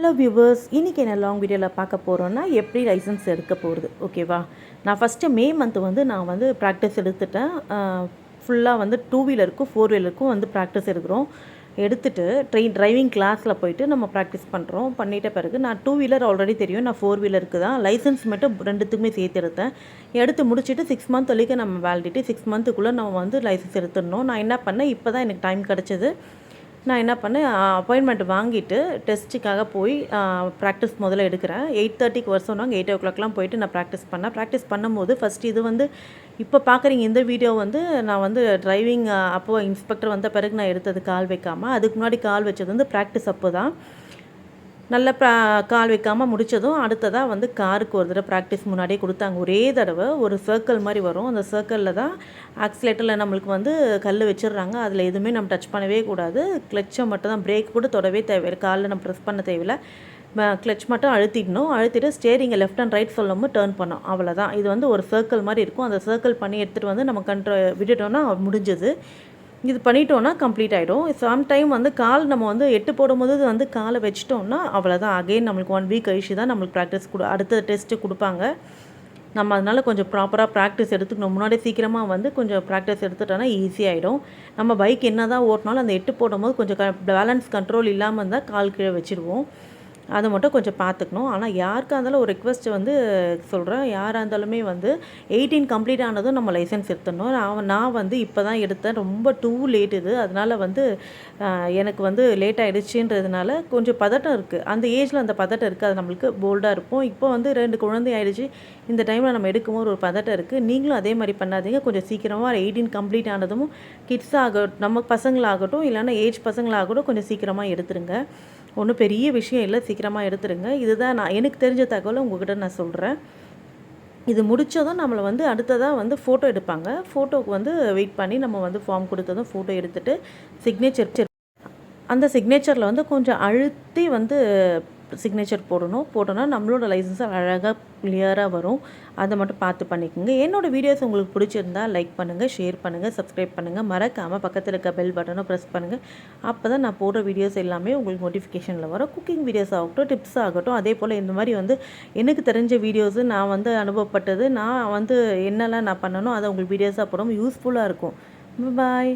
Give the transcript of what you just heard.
Hello viewers இன்றைக்கி என்ன long வீடியோவில் பார்க்க போகிறோன்னா எப்படி லைசன்ஸ் எடுக்க போகிறது ஓகேவா நான் ஃபஸ்ட்டு மே மந்த் வந்து நான் வந்து ப்ராக்டிஸ் எடுத்துட்டேன். ஃபுல்லாக வந்து டூ வீலருக்கும் ஃபோர் வீலருக்கும் வந்து ப்ராக்டிஸ் எடுக்கிறோம். எடுத்துட்டு ட்ரெயின் டிரைவிங் கிளாஸில் போயிட்டு நம்ம ப்ராக்டிஸ் பண்ணுறோம் பண்ணிட்ட பிறகு நான் டூ வீலர் ஆல்ரெடி தெரியும். நான் ஃபோர் வீலருக்கு தான். லைசன்ஸ் மட்டும் ரெண்டுத்துக்குமே சேர்த்து எடுத்தேன். எடுத்து முடிச்சுட்டு சிக்ஸ் மந்த் வரைக்கும் நம்ம வேலிடிட்டி சிக்ஸ் மந்த்துக்குள்ளே நம்ம வந்து லைசன்ஸ் எடுத்துடணும். நான் என்ன பண்ணேன்? இப்போ தான் எனக்கு டைம் கிடச்சிது. நான் என்ன பண்ணேன் அப்பாயின்மெண்ட் வாங்கிட்டு டெஸ்ட்டுக்காக போய் ப்ராக்டிஸ் முதல்ல எடுக்கிறேன். எயிட் தேர்ட்டிக்கு வர சொன்னாங்க. எயிட் ஓ கிளாக்லாம் போயிட்டு நான் ப்ராக்டிஸ் பண்ணேன். ப்ராக்டிஸ் பண்ணும்போது ஃபஸ்ட் இது வந்து இப்போ பார்க்குறீங்க இந்த வீடியோ வந்து நான் வந்து டிரைவிங் அப்போ இன்ஸ்பெக்டர் வந்த பிறகு நான் எடுத்தது கால் வைக்காமல் அதுக்கு முன்னாடி கால் வச்சது வந்து ப்ராக்டிஸ் அப்போ தான் நல்ல ப்ரா கால் வைக்காமல் முடித்ததும் அடுத்ததாக வந்து காருக்கு ஒரு தடவை ப்ராக்டிஸ் முன்னாடியே கொடுத்தாங்க. ஒரே தடவை ஒரு சர்க்கிள் மாதிரி வரும். அந்த சர்க்கிளில் தான் ஆக்சிலேட்டரில் நம்மளுக்கு வந்து கல் வச்சிடுறாங்க. அதில் எதுவுமே நம்ம டச் பண்ணவே கூடாது. கிளச்சை மட்டும் தான் பிரேக் கூட தொடவே தேவையில்லை. காலில் நம்ம ப்ரெஸ் பண்ண தேவையில்லை. கிளச் மட்டும் அழுத்திடணும். அழுத்திட்டு ஸ்டேரிங்கை லெஃப்ட் அண்ட் ரைட் சொல்லாமல் டேர்ன் பண்ணோம். அவ்வளோதான் இது வந்து ஒரு சர்க்கிள் மாதிரி இருக்கும். அந்த சர்க்கிள் பண்ணி எடுத்துகிட்டு வந்து நம்ம கண்ட்ரோ விட்டுட்டோம்னா முடிஞ்சது. இது பண்ணிட்டோன்னா கம்ப்ளீட் ஆகிடும் சம் டைம் வந்து கால் நம்ம வந்து எட்டு போடும்போது வந்து காலை வச்சிட்டோம்னா அவ்வளோதான் அகைன் நம்மளுக்கு ஒன் வீக் கழிச்சு தான் நம்மளுக்கு ப்ராக்டிஸ் கொடு அடுத்த டெஸ்ட்டு கொடுப்பாங்க. நம்ம அதனால் கொஞ்சம் ப்ராப்பராக ப்ராக்டிஸ் எடுத்துக்கணும். முன்னாடி சீக்கிரமாக வந்து கொஞ்சம் ப்ராக்டிஸ் எடுத்துட்டோன்னா ஈஸியாகிடும் நம்ம பைக் என்ன தான் ஓட்டினாலும் அந்த எட்டு போடும்போது கொஞ்சம் க பேலன்ஸ் கண்ட்ரோல் இல்லாமல் இருந்தால் கால் கீழே வச்சுருவோம். அதை மட்டும் கொஞ்சம் பார்த்துக்கணும். ஆனால் யாருக்காக இருந்தாலும் ஒரு ரெக்வஸ்ட் வந்து சொல்கிறேன் யாராக இருந்தாலுமே வந்து எயிட்டீன் கம்ப்ளீட் ஆனதும் நம்ம லைசன்ஸ் எடுத்துடணும். நான் நான் வந்து இப்போ தான் எடுத்தேன். ரொம்ப டூ லேட் இது. அதனால் வந்து எனக்கு வந்து லேட் ஆகிடுச்சின்றதுனால கொஞ்சம் பதட்டம் இருக்குது அந்த ஏஜில் அந்த பதட்டம் இருக்குது அது நம்மளுக்கு போல்டாக இருப்போம் இப்போ வந்து ரெண்டு குழந்தை ஆகிடுச்சு இந்த டைமில் நம்ம எடுக்கும்போது ஒரு பதட்டம் இருக்குது நீங்களும் அதே மாதிரி பண்ணாதீங்க. கொஞ்சம் சீக்கிரமாக எயிட்டீன் கம்ப்ளீட் ஆனதும் கிட்ஸ் ஆக நம்ம பசங்களாகட்டும் இல்லைன்னா ஏஜ் பசங்களாகட்டும் கொஞ்சம் சீக்கிரமாக எடுத்துருங்க. ஒன்றும் பெரிய விஷயம் இல்லை சீக்கிரமாக எடுத்துருங்க. இதுதான் நான் எனக்கு தெரிஞ்ச தகவலை உங்ககிட்ட நான் சொல்கிறேன் இது முடித்ததும் நம்மளை வந்து அடுத்ததாக வந்து ஃபோட்டோ எடுப்பாங்க. ஃபோட்டோவுக்கு வந்து வெயிட் பண்ணி நம்ம வந்து ஃபார்ம் கொடுத்ததும் ஃபோட்டோ எடுத்துகிட்டு சிக்னேச்சர் அந்த சிக்னேச்சரில் வந்து கொஞ்சம் அழுத்தி வந்து சிக்னேச்சர் போடணும். போட்டோன்னா நம்மளோட லைசன்ஸ் அழகாக கிளியராக வரும். அதை மட்டும் பார்த்து பண்ணிக்கோங்க. என்னோடய வீடியோஸ் உங்களுக்கு பிடிச்சிருந்தா லைக் பண்ணுங்கள் ஷேர் பண்ணுங்கள் சப்ஸ்கிரைப் பண்ணுங்கள் மறக்காமல் பக்கத்தில் இருக்க பெல் பட்டனை ப்ரெஸ் பண்ணுங்கள் அப்போ தான் நான் போடுற வீடியோஸ் எல்லாமே உங்களுக்கு நோட்டிஃபிகேஷனில் வரும். குக்கிங் வீடியோஸ் ஆகட்டும் டிப்ஸ் ஆகட்டும். அதே போல் இந்த மாதிரி வந்து எனக்கு தெரிஞ்ச வீடியோஸு நான் வந்து அனுபவப்பட்டது நான் வந்து என்னெல்லாம் நான் பண்ணணும் அதை உங்களுக்கு வீடியோஸாக போடும் யூஸ்ஃபுல்லாக இருக்கும். பாய்